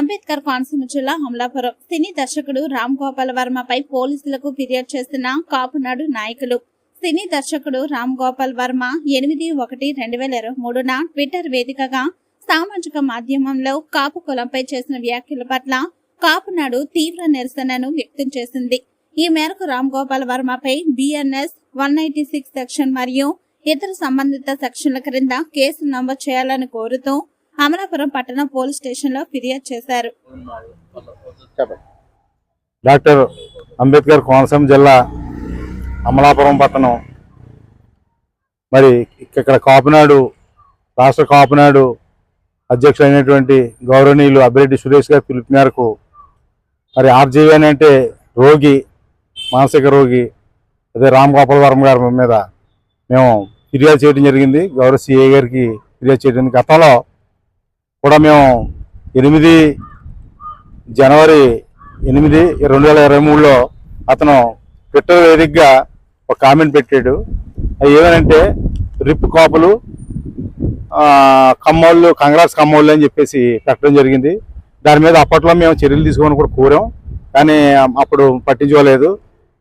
అంబేద్కర్ కోనసీమ జిల్లా అమలాపురం సినీ దర్శకుడు రామ్ గోపాల్ వర్మపై పోలీసులకు ఫిర్యాదు చేస్తున్న కాపునాడు నాయకులు. సినీ దర్శకుడు రామ్ గోపాల్ వర్మ ఎనిమిది ఒకటి రెండు వేల ఇరవై మూడున ట్విట్టర్ వేదికగా సామాజిక మాధ్యమంలో కాపు కులంపై చేసిన వ్యాఖ్యల పట్ల కాపునాడు తీవ్ర నిరసనను వ్యక్తం చేసింది. ఈ మేరకు Ram Gopal వర్మపై BNS one ninety six section మరియు ఇతర సంబంధిత సెక్షన్ల క్రింద కేసు నమోదు చేయాలని కోరుతూ అమలాపురం పట్టణ పోలీస్ స్టేషన్లో ఫిర్యాదు చేశారు. డాక్టర్ అంబేద్కర్ కోనసీమ జిల్లా అమలాపురం పట్టణం. మరి ఇక్కడ కాపునాడు రాష్ట్ర కాపునాడు అధ్యక్షుడైనటువంటి గౌరవనీయులు అభిరెడ్డి సురేష్ గారి పిలుపు మేరకు మరి ఆర్జీవీ అని అంటే రోగి మానసిక రోగి అదే రామ్ గోపాల్ వర్మ గారి మీద మేము ఫిర్యాదు చేయడం జరిగింది. గౌరవ సిఏ గారికి ఫిర్యాదు చేయడం గతంలో కూడా మేము ఎనిమిది జనవరి ఎనిమిది రెండు వేల ఇరవై మూడులో అతను ట్విట్టర్ వేదికగా ఒక కామెంట్ పెట్టాడు. అది ఏమనంటే రిప్ కాపులు కమ్మోళ్ళు కంగ్రాస్ కమ్మోళ్ళు అని చెప్పేసి పెట్టడం జరిగింది. దాని మీద అప్పట్లో మేము చర్యలు తీసుకోమని కూడా కోరాం. కానీ అప్పుడు పట్టించుకోలేదు.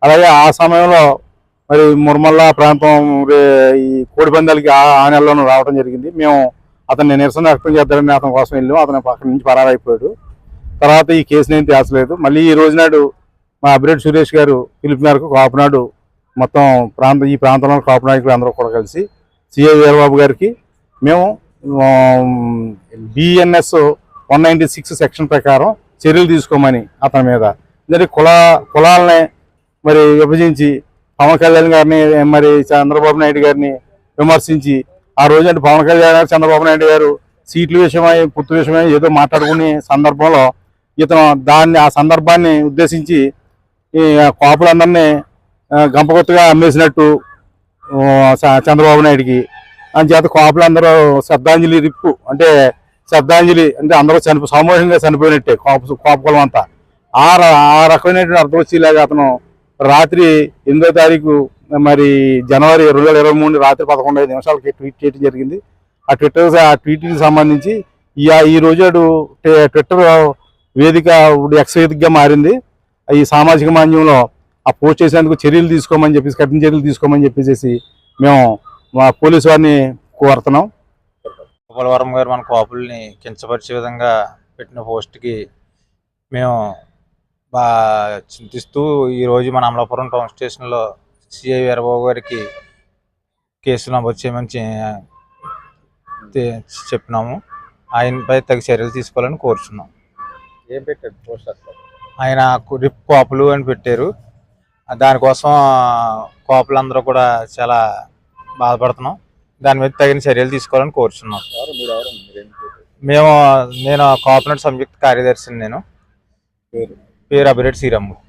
అలాగే ఆ సమయంలో మరి మురమల్ల ప్రాంతం ఈ కోడిపందాలకి ఆ ఆ నెలలోనూ రావడం జరిగింది. మేము అతన్ని నిరసన వ్యక్తం చేద్దామని అతని కోసం వెళ్ళాం అతను అక్కడి నుంచి పరారైపోయాడు. తర్వాత ఈ కేసుని నేను తేల్చలేదు. మళ్ళీ ఈ రోజు నాడు మా అభిరెడ్డి సురేష్ గారు పిలుపు మేరకు కాపునాడు మొత్తం ప్రాంత ఈ ప్రాంతంలో కాపు నాయకులు అందరూ కూడా కలిసి సిఐ వీరబాబు గారికి మేము BNS one ninety six section ప్రకారం చర్యలు తీసుకోమని అతని మీద. ఎందుకంటే కుల కులాలని మరి విభజించి పవన్ కళ్యాణ్ గారిని మరి చంద్రబాబు నాయుడు గారిని విమర్శించి ఆ రోజు అంటే పవన్ కళ్యాణ్ గారు చంద్రబాబు నాయుడు గారు సీట్ల విషయమై పొత్తు విషయమై ఏదో మాట్లాడుకునే సందర్భంలో ఇతను దాన్ని ఆ సందర్భాన్ని ఉద్దేశించి కాపులందరినీ గంపగొత్తగా అమ్మేసినట్టు చంద్రబాబు నాయుడికి. అంచేత కాపులందరూ శ్రద్ధాంజలి రిప్పు అంటే శ్రద్ధాంజలి అంటే అందరూ చనిపో సామూహికంగా చనిపోయినట్టే కాపు కాపు అంతా. ఆ ఆ రకమైనటువంటి అర్థం వచ్చేలాగా అతను రాత్రి ఎనిమిదో తారీఖు మరి జనవరి రెండు వేల ఇరవై మూడు రాత్రి పదకొండు ఐదు నిమిషాలకి ట్వీట్ చేయడం జరిగింది. ఆ ట్విట్టర్ ఆ ట్వీట్కి సంబంధించి ఈ ఈ రోజు ట్విట్టర్ వేదిక ఇప్పుడు ఎక్స్ వేదికగా మారింది. ఈ సామాజిక మాధ్యమంలో ఆ పోస్ట్ చేసేందుకు చర్యలు తీసుకోమని చెప్పేసి కఠిన చర్యలు తీసుకోమని చెప్పేసి మేము మా పోలీసు వారిని కోరుతున్నాం. గోపాలవరం గారు మన కాపుల్ని కించపరిచే విధంగా పెట్టిన పోస్ట్కి మేము బాగా చింతిస్తూ ఈరోజు మన అమలాపురం టౌన్ స్టేషన్లో సిఐ వీరబాబు గారికి కేసు నమోదు చేయమని చెప్పినాము. ఆయనపై తగు చర్యలు తీసుకోవాలని కోరుచున్నాం. ఏం పెట్టాడు పోస్టర్ ఆయన రిప్ కాపులు అని పెట్టారు. దానికోసం కాపులందరూ కూడా చాలా బాధపడుతున్నాం. దాని మీద తగిన చర్యలు తీసుకోవాలని కోరుచున్నాం? మేము నేను కాపునట్ సంయుక్త కార్యదర్శిని నేను. పేరు? అభిరెడ్డి శ్రీరామ్మూర్తి